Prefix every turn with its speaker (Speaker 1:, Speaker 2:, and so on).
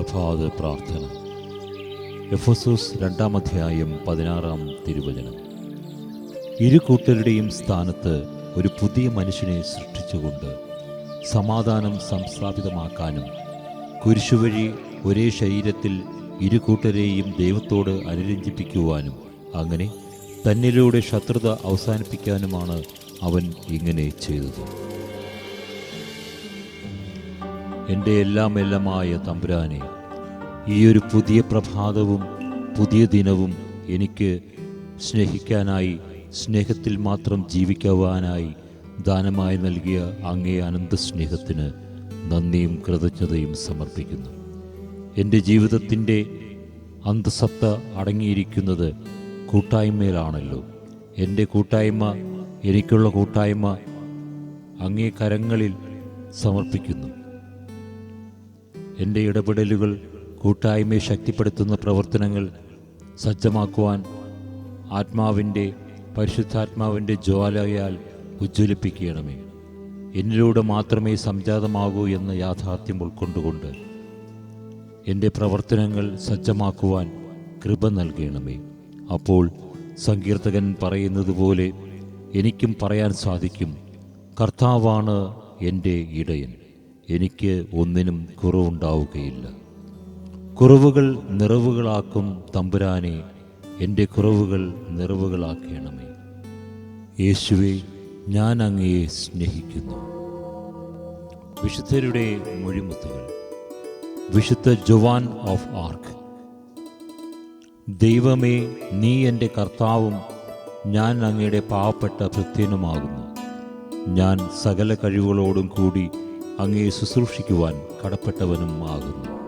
Speaker 1: പ്രഭാത പ്രാർത്ഥന. എഫോസോസ് രണ്ടാം അധ്യായം പതിനാറാം തിരുവചനം. ഇരു കൂട്ടരുടെയും സ്ഥാനത്ത് ഒരു പുതിയ മനുഷ്യനെ സൃഷ്ടിച്ചുകൊണ്ട് സമാധാനം സംസ്ഥാപിതമാക്കാനും കുരിശുവഴി ഒരേ ശരീരത്തിൽ ഇരു കൂട്ടരെയും ദൈവത്തോട് അനുരഞ്ജിപ്പിക്കുവാനും അങ്ങനെ തന്നിലൂടെ ശത്രുത അവസാനിപ്പിക്കാനുമാണ് അവൻ ഇങ്ങനെ ചെയ്തത്. എന്റെ എല്ലാം എല്ലാമായ തമ്പുരാനെ ഈ ഒരു പുതിയ പ്രഭാതവും പുതിയ ദിനവും എനിക്ക് സ്നേഹിക്കാനായി സ്നേഹത്തിൽ മാത്രം ജീവിക്കുവാനായി ദാനമായി നൽകിയ അങ്ങേ അനന്ത സ്നേഹത്തിന് നന്ദിയും കൃതജ്ഞതയും സമർപ്പിക്കുന്നു. എന്റെ ജീവിതത്തിന്റെ അന്തസത്ത അടങ്ങിയിരിക്കുന്നത് കൂട്ടായ്മയിലാണല്ലോ. എന്റെ കൂട്ടായ്മ എനിക്കുള്ള കൂട്ടായ്മ അങ്ങേ കരങ്ങളിൽ സമർപ്പിക്കുന്നു. എന്റെ ഇടപെടലുകൾ കൂട്ടായ്മയെ ശക്തിപ്പെടുത്തുന്ന പ്രവർത്തനങ്ങൾ സജ്ജമാക്കുവാൻ ആത്മാവിന്റെ പരിശുദ്ധാത്മാവിന്റെ ജ്വാലയാൽ ഉജ്ജ്വലിപ്പിക്കണമേ. എന്നിലൂടെ മാത്രമേ സംജാതമാകൂ എന്ന യാഥാർത്ഥ്യം ഉൾക്കൊണ്ടുകൊണ്ട് എന്റെ പ്രവർത്തനങ്ങൾ സജ്ജമാക്കുവാൻ കൃപ നൽകണമേ. അപ്പോൾ സങ്കീർത്തകൻ പറയുന്നത് പോലെ എനിക്കും പറയാൻ സാധിക്കും കർത്താവാണ് എന്റെ ഇടയൻ. എനിക്ക് ഒന്നിനും കുറവുണ്ടാവുകയില്ല. കുറവുകൾ നിറവുകളാക്കും തമ്പുരാനെ എന്റെ കുറവുകൾ നിറവുകളാക്കണമേ. യേശുവെ ഞാൻ അങ്ങയെ സ്നേഹിക്കുന്നു. വിശുദ്ധരുടെ മൊഴിമുത്തുകൾ. വിശുദ്ധ ജോവാൻ ഓഫ് ആർക്ക്. ദൈവമേ നീ എന്റെ കർത്താവും ഞാൻ അങ്ങയുടെ പാവപ്പെട്ട ഭൃത്യനുമാകുന്നു. ഞാൻ സകല കഴിവുകളോടും കൂടി അങ്ങയെ ശുശ്രൂഷിക്കുവാൻ കടപ്പെട്ടവനും ആകുന്നു